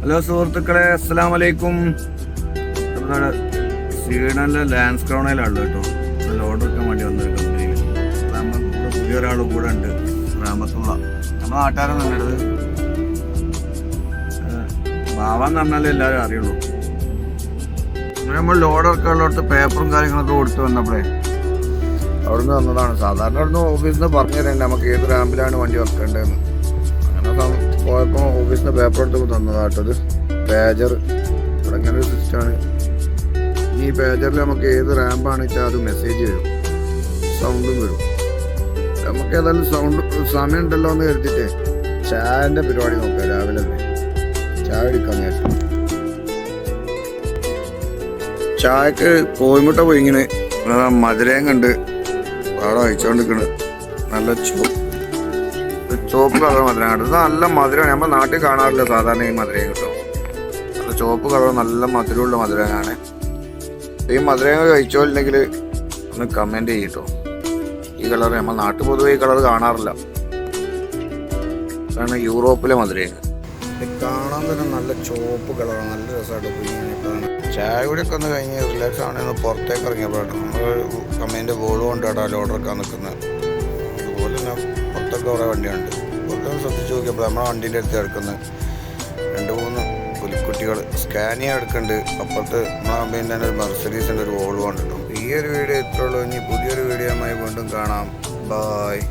Hello സുഹൃത്തുക്കളെ അസ്സലാം വലൈക്കും നമ്മുടെ സ്വീഡനിലെ ലാൻസ് ക്രൗണയിലാണ് കേട്ടോ. ലോഡ് എടുക്കാൻ വേണ്ടി വന്നത് കമ്പനിയിൽ നമ്മുടെ പുതിയൊരാൾ കൂടെ ഉണ്ട് റാമത്തുള്ള. നമ്മുടെ നാട്ടുകാരൻ തന്നെയാണ് ബാവാന്ന് പറഞ്ഞാലേ എല്ലാവരും അറിയുള്ളൂ. നമ്മൾ ലോഡ് ഇറക്കാനുള്ളടത്ത് പേപ്പറും കാര്യങ്ങളൊക്കെ കൊടുത്തു വന്നപ്പോഴേ അവിടുന്ന് വന്നതാണ്. സാധാരണ അവിടുന്ന് ഓഫീസിൽ നിന്ന് പറഞ്ഞു തരേണ്ട നമുക്ക് ഏത് റാമ്പിലാണ് വണ്ടി വെക്കേണ്ടതെന്ന് അങ്ങനെ പോയപ്പോൾ ഓഫീസിന്റെ പേപ്പർ എടുത്ത് തന്നതാട്ടത് പേജർ ഇവിടെ ഇങ്ങനെ ഒരു സിസ്റ്റമാണ് ഈ പേജറിൽ നമുക്ക് ഏത് റാമ്പാണ് വെച്ചാൽ അത് മെസ്സേജ് വരും. സൗണ്ടും വരും. നമുക്ക് ഏതായാലും സൗണ്ട് സമയം ഉണ്ടല്ലോ എന്ന് കരുതിയിട്ട് ചായന്റെ പരിപാടി നോക്കാം രാവിലെ ചായ എടുക്കാൻ ചായക്ക് പോയി പൊയിങ്ങനെ മധുരയും കണ്ട് അവിടെ അയച്ചുകൊണ്ടിരിക്കണ് നല്ല ചോ ചുവപ്പ് കളർ മധുരം കേട്ടോ. ഇത് നല്ല മധുരമാണ്. നമ്മൾ നാട്ടിൽ കാണാറില്ല സാധാരണ ഈ മധുരം കിട്ടും. നല്ല ചുവപ്പ് കളർ നല്ല മധുരമുള്ള മധുരമാണ്. ഈ മധുരങ്ങൾ കഴിച്ചോല്ലെങ്കിൽ ഒന്ന് കമന്റ് ചെയ്യട്ടോ ഈ കളർ നമ്മൾ നാട്ടിൽ പൊതുവെ ഈ കളർ കാണാറില്ല. ഇതാണ് യൂറോപ്പിലെ മധുരങ്ങൾ കാണാൻ തന്നെ നല്ല ചുവപ്പ് കളറാണ്. നല്ല രസമായിട്ട് ചായ കൂടിയൊക്കെ ഒന്ന് കഴിഞ്ഞ് റിലാക്സ് ആണെങ്കിൽ പുറത്തേക്ക് ഇറങ്ങിയപ്പോഴാണ്. നമ്മൾ കമ്മീന്റെ ബോർഡ് കൊണ്ടാണ് ലോഡറൊക്കെ നിൽക്കുന്നത് അതുപോലെ തന്നെ പുറത്തൊക്കെ കുറേ വണ്ടിയുണ്ട് പുറത്തൊന്ന് ശ്രദ്ധിച്ച് നോക്കിയപ്പോൾ നമ്മുടെ വണ്ടീന്റെ അടുത്ത് കിടക്കുന്നത് രണ്ട് മൂന്ന് പുലിക്കുട്ടികൾ സ്കാനിയ എടുക്കുന്നുണ്ട് അപ്പുറത്ത് നമ്മളെ കമ്പനിയിൽ തന്നെ ഒരു മെർസഡീസിന്റെ ഒരു വോൾവ് കണ്ടിട്ടും ഈ ഒരു വീഡിയോ ഇത്രയുള്ളൂ ഇനി പുതിയൊരു വീഡിയോയുമായി വീണ്ടും കാണാം. ബായ്